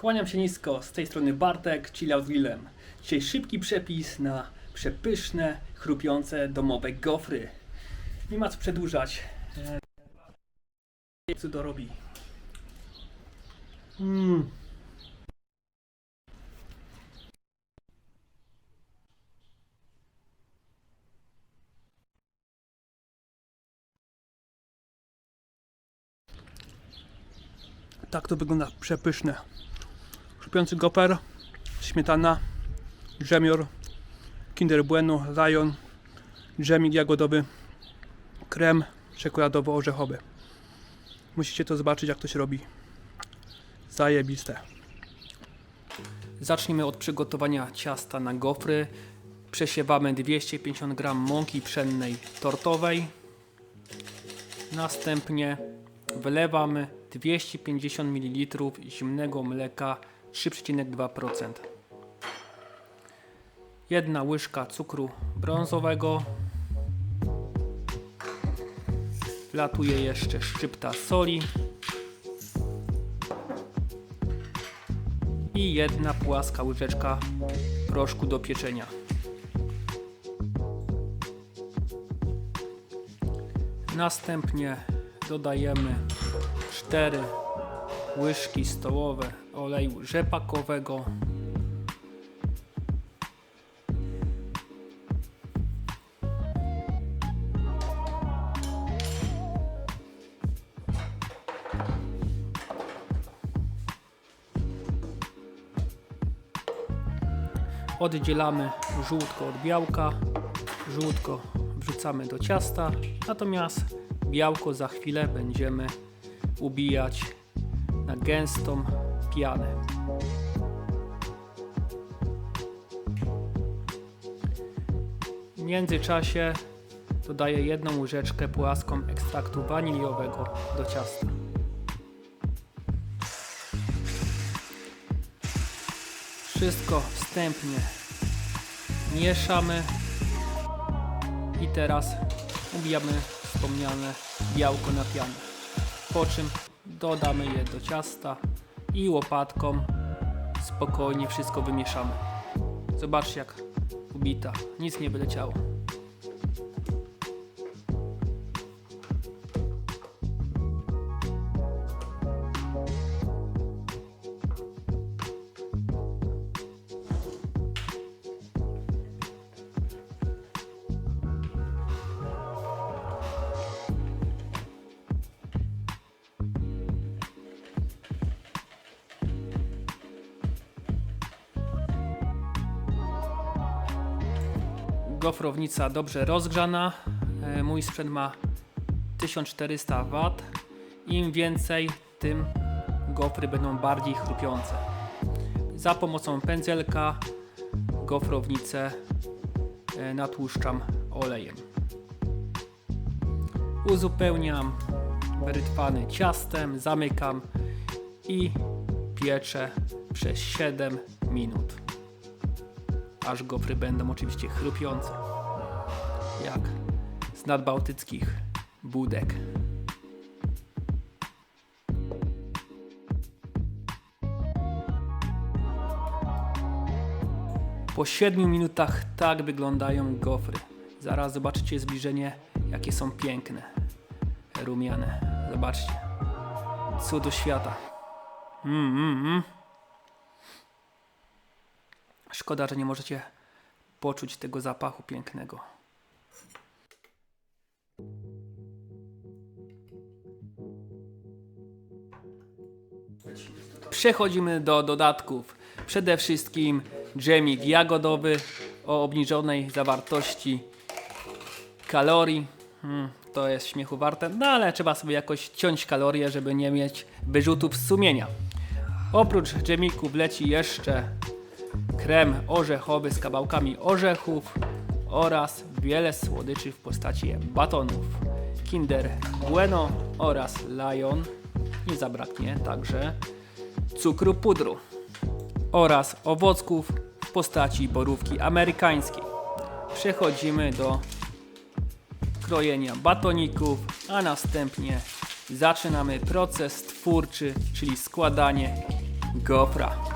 Kłaniam się nisko, z tej strony Bartek, Chill Out Willem. Dzisiaj szybki przepis na przepyszne, chrupiące domowe gofry. Nie ma co przedłużać. E, Co to robi? Mm. Tak to wygląda przepyszne. Chrupiący goper, śmietana, dżemior, Kinder Bueno, Lion, dżemik jagodowy, krem czekoladowo-orzechowy. Musicie to zobaczyć jak to się robi. Zajebiste. Zacznijmy od przygotowania ciasta na gofry. Przesiewamy 250 g mąki pszennej tortowej. Następnie wylewamy 250 ml zimnego mleka 3,2%. Jedna łyżka cukru brązowego. Wlatuje jeszcze szczypta soli. I jedna płaska łyżeczka proszku do pieczenia. Następnie dodajemy 4 łyżki stołowe oleju rzepakowego. Oddzielamy żółtko od białka. Żółtko wrzucamy do ciasta, natomiast białko za chwilę będziemy ubijać na gęstą pianę. W międzyczasie dodaję jedną łyżeczkę płaską ekstraktu waniliowego do ciasta. Wszystko wstępnie mieszamy i teraz ubijamy wspomniane białko na pianę. Po czym dodamy je do ciasta i łopatką spokojnie wszystko wymieszamy. Zobaczcie jak ubita, nic nie wyleciało. Gofrownica dobrze rozgrzana. E, Mój sprzęt ma 1400 W. Im więcej, tym gofry będą bardziej chrupiące. Za pomocą pędzelka gofrownicę e, natłuszczam olejem. Uzupełniam brytwany ciastem, zamykam i pieczę przez 7 minut aż gofry będą oczywiście chrupiące. Jak z nadbałtyckich budek. Po 7 minutach tak wyglądają gofry. Zaraz zobaczycie zbliżenie, jakie są piękne. Rumiane. Zobaczcie. Cudo świata. Mm, mm, mm. Szkoda, że nie możecie poczuć tego zapachu pięknego. Przechodzimy do dodatków. Przede wszystkim dżemik jagodowy o obniżonej zawartości kalorii. Hmm, to jest śmiechu warte, no ale trzeba sobie jakoś ciąć kalorie, żeby nie mieć wyrzutów z sumienia. Oprócz dżemików leci jeszcze krem orzechowy z kawałkami orzechów oraz wiele słodyczy w postaci batonów. Kinder Bueno oraz Lion. Nie zabraknie także cukru pudru oraz owocków w postaci borówki amerykańskiej. Przechodzimy do krojenia batoników, a następnie zaczynamy proces twórczy, czyli składanie gofra.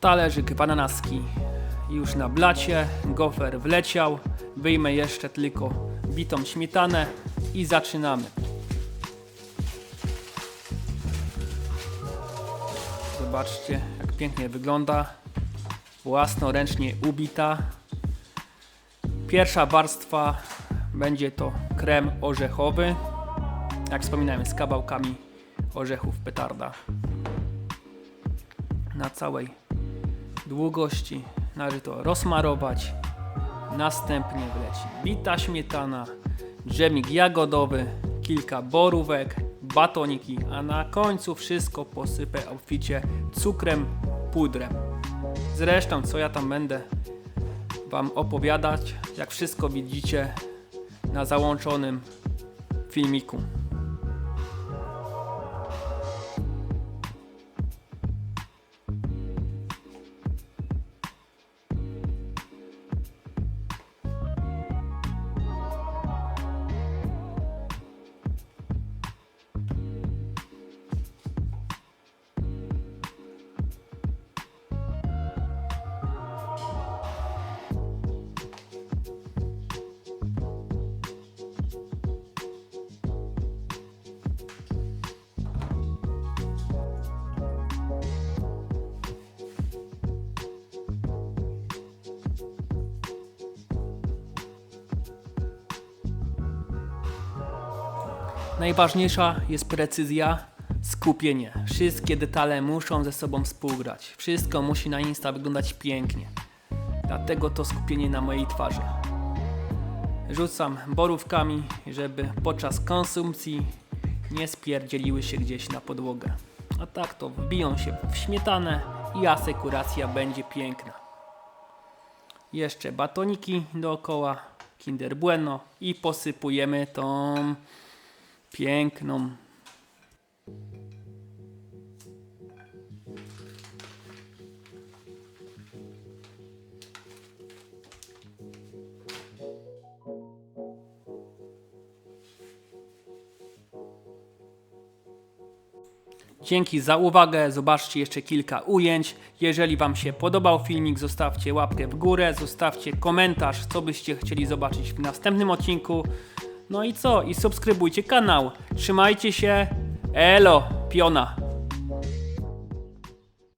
Talerzyk bananaski już na blacie, gofer wleciał, wyjmę jeszcze tylko bitą śmietanę i zaczynamy. Zobaczcie jak pięknie wygląda, własnoręcznie ubita. Pierwsza warstwa będzie to krem orzechowy, jak wspominałem z kawałkami orzechów petarda na całej długości należy to rozmarować. Następnie wleci bita śmietana, dżemik jagodowy, kilka borówek, batoniki, a na końcu wszystko posypę obficie cukrem, pudrem. Zresztą co ja tam będę Wam opowiadać, jak wszystko widzicie na załączonym filmiku. Najważniejsza jest precyzja, skupienie. Wszystkie detale muszą ze sobą współgrać. Wszystko musi na Insta wyglądać pięknie. Dlatego to skupienie na mojej twarzy. Rzucam borówkami, żeby podczas konsumpcji nie spierdzieliły się gdzieś na podłogę. A tak to wbiją się w śmietanę i asekuracja będzie piękna. Jeszcze batoniki dookoła, Kinder Bueno i posypujemy tą piękną. Dzięki za uwagę, zobaczcie jeszcze kilka ujęć. Jeżeli Wam się podobał filmik, zostawcie łapkę w górę, zostawcie komentarz, co byście chcieli zobaczyć w następnym odcinku. No i co? I subskrybujcie kanał. Trzymajcie się. Elo, piona.